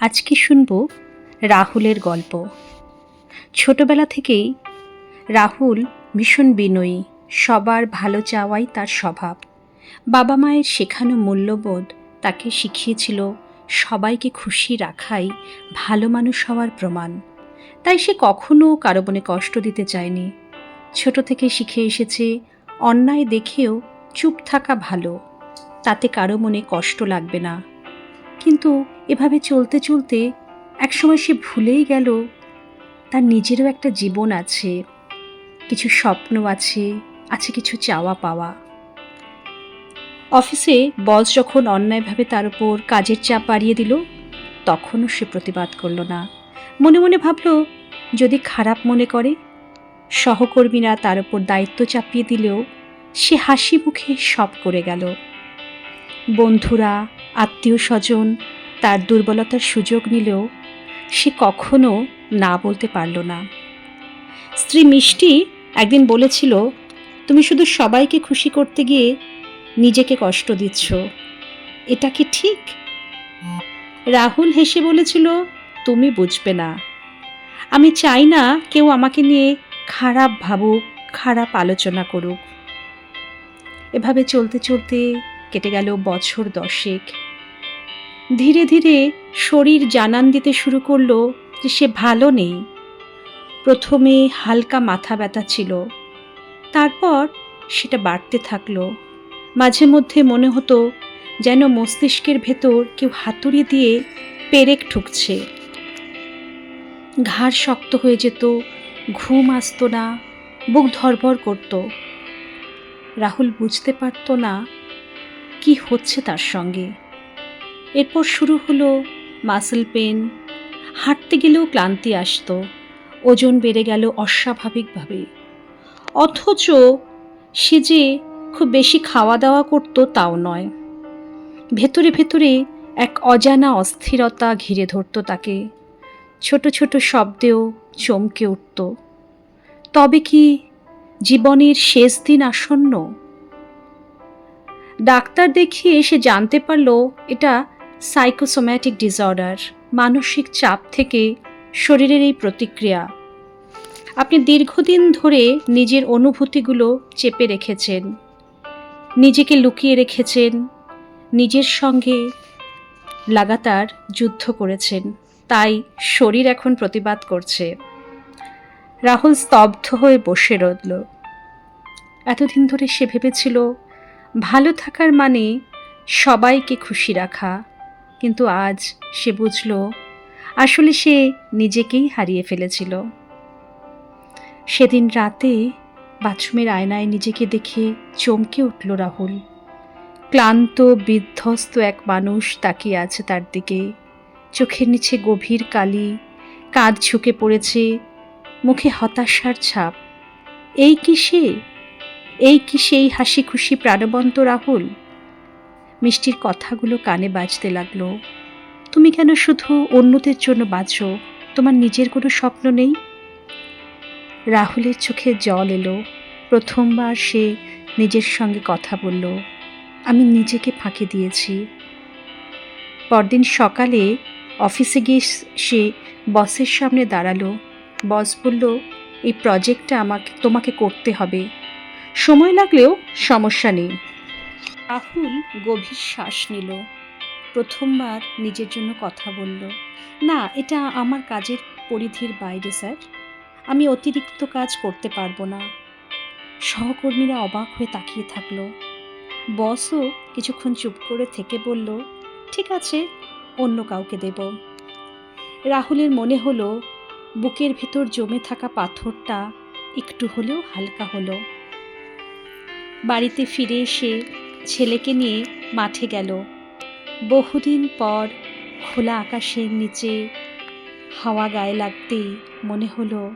আজকে শুনব রাহুলের গল্প। ছোটবেলা থেকেই রাহুল ভীষণ বিনয়ী, সবার ভালো চাওয়াই তার স্বভাব। বাবা মায়ের শেখানো মূল্যবোধ তাকে শিখিয়েছিল সবাইকে খুশি রাখাই ভালো মানুষ হওয়ার প্রমাণ। তাই সে কখনো কারও মনে কষ্ট দিতে চায়নি। ছোট থেকে শিখে এসেছে অন্যায় দেখেও চুপ থাকা ভালো, তাতে কারও মনে কষ্ট লাগবে না। কিন্তু এভাবে চলতে চলতে একসময় সে ভুলেই গেল, তার নিজেরও একটা জীবন আছে, কিছু স্বপ্ন আছে আছে কিছু চাওয়া পাওয়া। অফিসে বস যখন অন্যায়ভাবে তার উপর কাজের চাপ বাড়িয়ে দিল, তখনও সে প্রতিবাদ করল না। মনে মনে ভাবলো, যদি খারাপ মনে করে, সহকর্মীরা তার উপর দায়িত্ব চাপিয়ে দিলেও সে হাসি মুখে সব করে গেল। বন্ধুরা, আত্মীয় স্বজন তার দুর্বলতার সুযোগ নিলেও সে কখনো না বলতে পারল না। স্ত্রী মিষ্টি একদিন বলেছিল, তুমি শুধু সবাইকে খুশি করতে গিয়ে নিজেকে কষ্ট দিচ্ছ। এটা কি ঠিক? রাহুল হেসে বলেছিল, তুমি বুঝবে না। আমি চাই না কেউ আমাকে নিয়ে খারাপ ভাবুক, খারাপ আলোচনা করুক। এভাবে চলতে চলতে কেটে গেল বছর দশেক। ধীরে ধীরে শরীর জানান দিতে শুরু করল যে সে ভালো নেই। প্রথমে হালকা মাথা ব্যথা ছিল। তারপর সেটা বাড়তে থাকল। মাঝে মধ্যে মনে হতো যেন মস্তিষ্কের ভেতর কেউ হাতুড়ি দিয়ে পেরেক ঠুকছে। ঘাড় শক্ত হয়ে যেত, ঘুম আসতো না, বুক ধরভর করত। রাহুল বুঝতে পারত না কি হচ্ছে তার সঙ্গে। এরপর শুরু হলো মাসেল পেন হাঁটতে গেলেও ক্লান্তি আসতো। ওজন বেড়ে গেল অস্বাভাবিকভাবে। অথচ সে যে খুব বেশি খাওয়া দাওয়া করতো তাও নয়। ভেতরে ভেতরে এক অজানা অস্থিরতা ঘিরে ধরত তাকে। ছোট ছোট শব্দেও চমকে উঠত। তবে কি জীবনের শেষ দিন আসন্ন? ডাক্তার দেখিয়ে সে জানতে পারল এটা সাইকোসোম্যাটিক ডিসঅর্ডার মানসিক চাপ থেকে শরীরের এই প্রতিক্রিয়া। আপনি দীর্ঘদিন ধরে নিজের অনুভূতিগুলো চেপে রেখেছেন। নিজেকে লুকিয়ে রেখেছেন। নিজের সঙ্গে লাগাতার যুদ্ধ করেছেন। তাই শরীর এখন প্রতিবাদ করছে। রাহুল স্তব্ধ হয়ে বসে রইল। এতদিন ধরে সে ভেবেছিল, ভালো থাকার মানে সবাইকে খুশি রাখা। কিন্তু আজ সে বুঝল, আসলে সে নিজেকেই হারিয়ে ফেলেছিল। সেদিন রাতে বাথরুমের আয়নায় নিজেকে দেখে চমকে উঠল রাহুল। ক্লান্ত, বিধ্বস্ত এক মানুষ তাকিয়ে আছে তার দিকে। চোখের নিচে গভীর কালি, কাঁধ ঝুঁকে পড়েছে, মুখে হতাশার ছাপ। এই কি সে? এই কি সেই হাসি খুশি প্রাণবন্ত রাহুল? মিষ্টির কথাগুলো কানে বাজতে লাগল। তুমি কেন শুধু অন্যদের জন্য বাঁচো তোমার নিজের কোনো স্বপ্ন নেই? রাহুলের চোখে জল এলো। প্রথমবার সে নিজের সঙ্গে কথা বলল। আমি নিজেকে ফাঁকি দিয়েছি। পরদিন সকালে অফিসে গিয়ে সে বসের সামনে দাঁড়াল। বস বলল, এই প্রজেক্টটা আমাকে, তোমাকে করতে হবে। সময় লাগলেও সমস্যা নেই। রাহুল গভীর শ্বাস নিল। প্রথমবার নিজের জন্য কথা বলল। না, এটা আমার কাজের পরিধির বাইরে, স্যার। আমি অতিরিক্ত কাজ করতে পারব না। সহকর্মীরা অবাক হয়ে তাকিয়ে থাকল। বসও কিছুক্ষণ চুপ করে থেকে বলল, ঠিক আছে, অন্য কাউকে দেব। রাহুলের মনে হলো, বুকের ভেতর জমে থাকা পাথরটা একটু হলেও হালকা হলো। বাড়িতে ফিরে এসে ছেলেকে নিয়ে মাঠে গেল। বহুদিন পর খোলা আকাশের নিচে হাওয়া গায়ে লাগতেই মনে হলো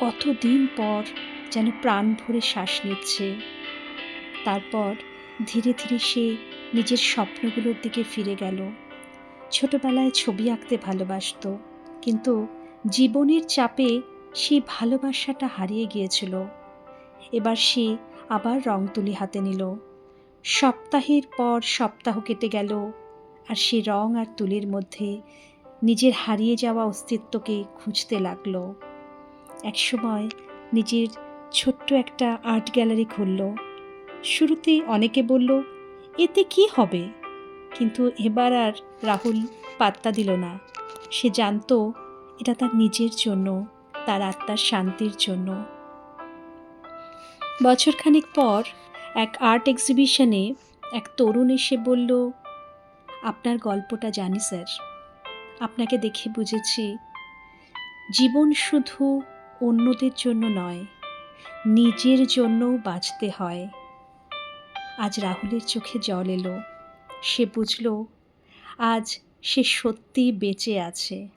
কতদিন পর যেন প্রাণ ভরে শ্বাস নিচ্ছে। তারপর ধীরে ধীরে সে নিজের স্বপ্নগুলোর দিকে ফিরে গেল। ছোটবেলায় ছবি আঁকতে ভালোবাসত, কিন্তু জীবনের চাপে সেই ভালোবাসাটা হারিয়ে গিয়েছিল। এবার সে আবার রং তুলি হাতে নিল। সপ্তাহের পর সপ্তাহ কেটে গেল, আর সে রং আর তুলির মধ্যে নিজের হারিয়ে যাওয়া অস্তিত্বকে খুঁজতে লাগল। একসময় নিজের ছোট্ট একটা আর্ট গ্যালারি খুলল। শুরুতে অনেকে বলল, এতে কি হবে? কিন্তু এবার আর রাহুল পাত্তা দিল না। সে জানতো এটা তার নিজের জন্য, তার আত্মার শান্তির জন্য। বছরখানেক পর এক আর্ট এক্সিবিশনে এক তরুণ এসে বলল, আপনার গল্পটা জানি, স্যার। আপনাকে দেখে বুঝেছি। জীবন শুধু অন্যদের জন্য নয়, নিজের জন্যও বাঁচতে হয়। আজ রাহুলের চোখে জল এলো। সে বুঝল, আজ সে সত্যিই বেঁচে আছে।